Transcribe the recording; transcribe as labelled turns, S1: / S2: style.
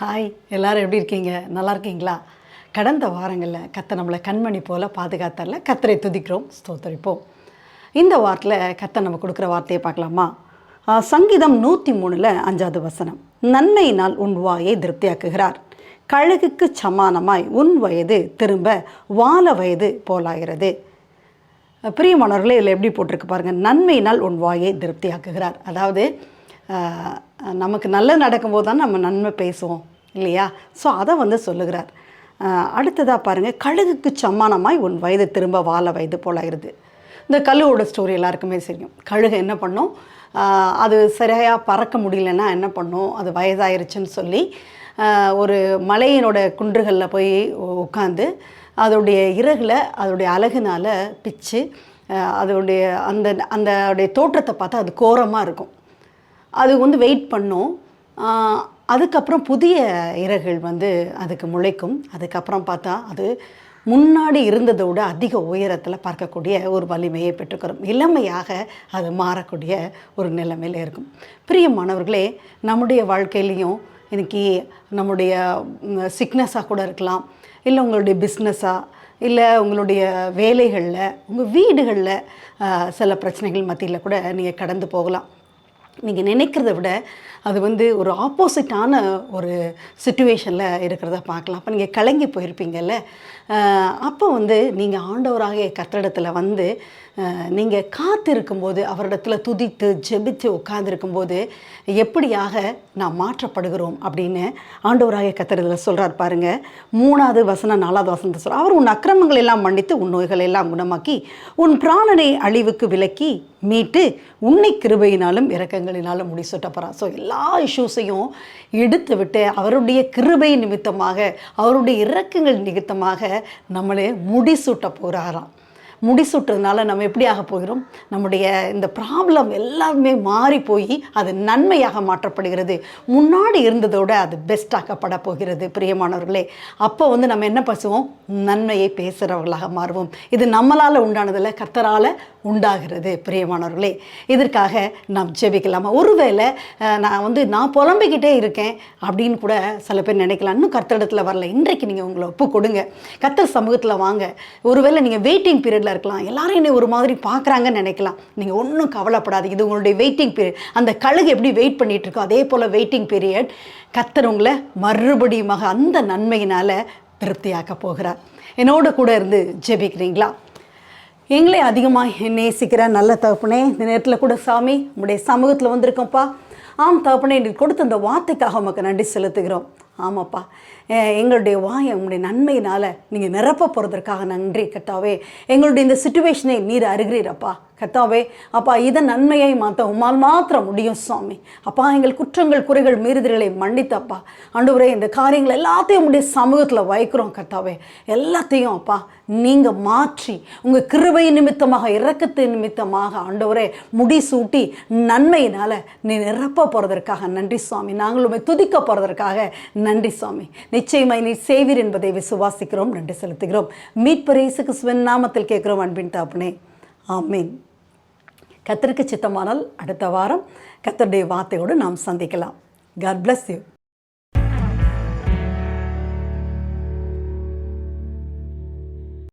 S1: hi எல்லோரும் எப்படி இருக்கீங்க நல்லா இருக்கீங்களா கடந்த வாரங்களில் கத்தை நம்மளை கண்மணி போல் பாதுகாத்தால கத்தரை துதிக்கிறோம் ஸ்தோத்தரிப்போம் இந்த வாரத்தில் கத்தை நம்ம கொடுக்குற வார்த்தையை பார்க்கலாமா சங்கீதம் நூற்றி மூணில் அஞ்சாவது வசனம் நன்மையினால் உன் வாயை திருப்தியாக்குகிறார் கழுகுக்கு சமானமாய் உன் வயது திரும்ப வால வயது போலாகிறது பிரியமானவர்களே இதில் எப்படி போட்டிருக்கு பாருங்கள் நன்மையினால் உன் வாயை திருப்தியாக்குகிறார் அதாவது நமக்கு நல்லது நடக்கும்போது தான் நம்ம நன்மை பேசுவோம் இல்லையா ஸோ அதை வந்து சொல்லுகிறார் அடுத்ததாக பாருங்கள் கழுகுக்கு சமானமாய் உன் வயது திரும்ப வாழ வயது போலாகிறது இந்த கழுவோட ஸ்டோரி எல்லாருக்குமே தெரியும் கழுகு என்ன பண்ணும் அது சரியாக பறக்க முடியலன்னா என்ன பண்ணும் அது வயதாயிருச்சுன்னு சொல்லி ஒரு மலையினோட குன்றுகளில் போய் உட்காந்து அதோடைய இறகில் அதோடைய அழகுனால் பிச்சு அதோடைய அந்த அந்த தோற்றத்தை பார்த்தா அது கோரமாக இருக்கும் அது வந்து வெயிட் பண்ணும் அதுக்கப்புறம் புதிய இறகுகள் வந்து அதுக்கு முளைக்கும் அதுக்கப்புறம் பார்த்தா அது முன்னாடி இருந்ததை விட அதிக உயரத்தில் பார்க்கக்கூடிய ஒரு வலிமையை பெற்றுக்கிறோம் இளமையாக அது மாறக்கூடிய ஒரு நிலைமையில் இருக்கும் பிரிய மாணவர்களே நம்முடைய வாழ்க்கையிலையும் இன்றைக்கி நம்முடைய சிக்னஸாக கூட இருக்கலாம் இல்லை உங்களுடைய பிஸ்னஸாக இல்லை உங்களுடைய வேலைகளில் உங்கள் வீடுகளில் சில பிரச்சனைகள் மத்தியில் கூட நீங்கள் கடந்து போகலாம் நீங்கள் நினைக்கிறத விட அது வந்து ஒரு ஆப்போசிட்டான ஒரு சுச்சுவேஷனில் இருக்கிறத பார்க்கலாம் அப்போ நீங்கள் கலங்கி போயிருப்பீங்கல்ல அப்போ வந்து நீங்கள் ஆண்டவராக கத்திரிடத்தில் வந்து நீங்கள் காத்திருக்கும்போது அவரிடத்தில் துதித்து ஜெபித்து உட்கார்ந்துருக்கும்போது எப்படியாக நாம் மாற்றப்படுகிறோம் அப்படின்னு ஆண்டவராக கத்திரிடத்தில் சொல்கிறார் பாருங்கள் மூணாவது வசனம் நாலாவது வசனத்தை சொல்கிறார் அவர் உன் அக்கிரமங்கள் எல்லாம் மன்னித்து உன் நோய்கள் எல்லாம் குணமாக்கி உன் பிராணனை அழிவுக்கு விலக்கி மீட்டு உன்னை கிருபையினாலும் இறக்கங்கள் காரணங்களினால் முடிசூட்டப்படுறான் ஸோ எல்லா இஷ்யூஸையும் எடுத்து விட்டு அவருடைய கிருபை நிமித்தமாக அவருடைய இறக்கங்கள் நிமித்தமாக நம்மளே முடிசூட்ட போகிறாராம் முடிசுட்டுறதுனால நம்ம எப்படி ஆக போகிறோம் நம்முடைய இந்த ப்ராப்ளம் எல்லாமே மாறி போய் அது நன்மையாக மாற்றப்படுகிறது முன்னாடி இருந்ததோட அது பெஸ்டாக்கப்பட போகிறது பிரியமானவர்களே அப்போ வந்து நம்ம என்ன பேசுவோம் நன்மையை பேசுகிறவர்களாக மாறுவோம் இது நம்மளால் உண்டானதில் கர்த்தரால் உண்டாகிறது பிரியமானவர்களே இதற்காக நாம் ஜெபிக்கலாமா ஒருவேளை நான் வந்து நான் புலம்பிக்கிட்டே இருக்கேன் அப்படின்னு கூட சில பேர் நினைக்கலாம் இன்னும் கர்த்தரிடத்தில் வரல இன்றைக்கு நீங்கள் உங்களை ஒப்பு கொடுங்க கர்த்தர் சமூகத்தில் வாங்க ஒருவேளை நீங்கள் வெயிட்டிங் பீரியடில் இருக்கலாம் எல்லாரும் என்னை ஒரு மாதிரி பார்க்குறாங்கன்னு நினைக்கலாம் நீங்கள் ஒன்றும் கவலைப்படாது இது உங்களுடைய வெயிட்டிங் பீரியட் அந்த கழுகு எப்படி வெயிட் பண்ணிகிட்டு இருக்கோ அதே போல் வெயிட்டிங் பீரியட் கத்தர் உங்களை மறுபடியுமாக அந்த நன்மையினால் திருப்தியாக்க போகிறார் என்னோட கூட இருந்து ஜெபிக்கிறீங்களா
S2: எங்களே அதிகமாக நேசிக்கிற நல்ல தகப்பனே இந்த நேரத்தில் கூட சாமி உங்களுடைய சமூகத்தில் வந்திருக்கோம்ப்பா ஆம் தகப்பனே எங்களுக்கு கொடுத்த இந்த வார்த்தைக்காக உமக்கு நன்றி செலுத்துகிறோம் ஆமாப்பா எங்களுடைய வாயை உங்களுடைய நன்மையினால் நீங்கள் நிரப்ப போகிறதற்காக நன்றி கத்தாவே எங்களுடைய இந்த சுச்சுவேஷனை நீர் அருகிறீரப்பா கத்தாவே அப்பா இதை நன்மையை மாற்ற உமால் மாத்திரம் முடியும் சுவாமி அப்பா எங்கள் குற்றங்கள் குறைகள் மீறுதல்களை மன்னித்தப்பா அன்றுவரே இந்த காரியங்கள் எல்லாத்தையும் உடைய சமூகத்தில் வைக்கிறோம் கத்தாவே எல்லாத்தையும் அப்பா நீங்கள் மாற்றி உங்கள் கிருவை நிமித்தமாக இறக்கத்து நிமித்தமாக ஆண்டவரே முடி சூட்டி நன்மையினால் நீ நிரப்ப போகிறதற்காக நன்றி சுவாமி நாங்களும் துதிக்க போகிறதற்காக நன்றி சுவாமி நிச்சயமாய் நீ சேவிர் என்பதை விசுவாசிக்கிறோம் நன்றி செலுத்துகிறோம் மீட்பரேசுக்கு சுவன் நாமத்தில் கேட்குறோம் அன்பின் தாப்புனே ஆமீன் கத்தருக்கு சித்தமானால் அடுத்த வாரம் கத்தருடைய வார்த்தையோடு நாம் சந்திக்கலாம் காட் பிளஸ் யூ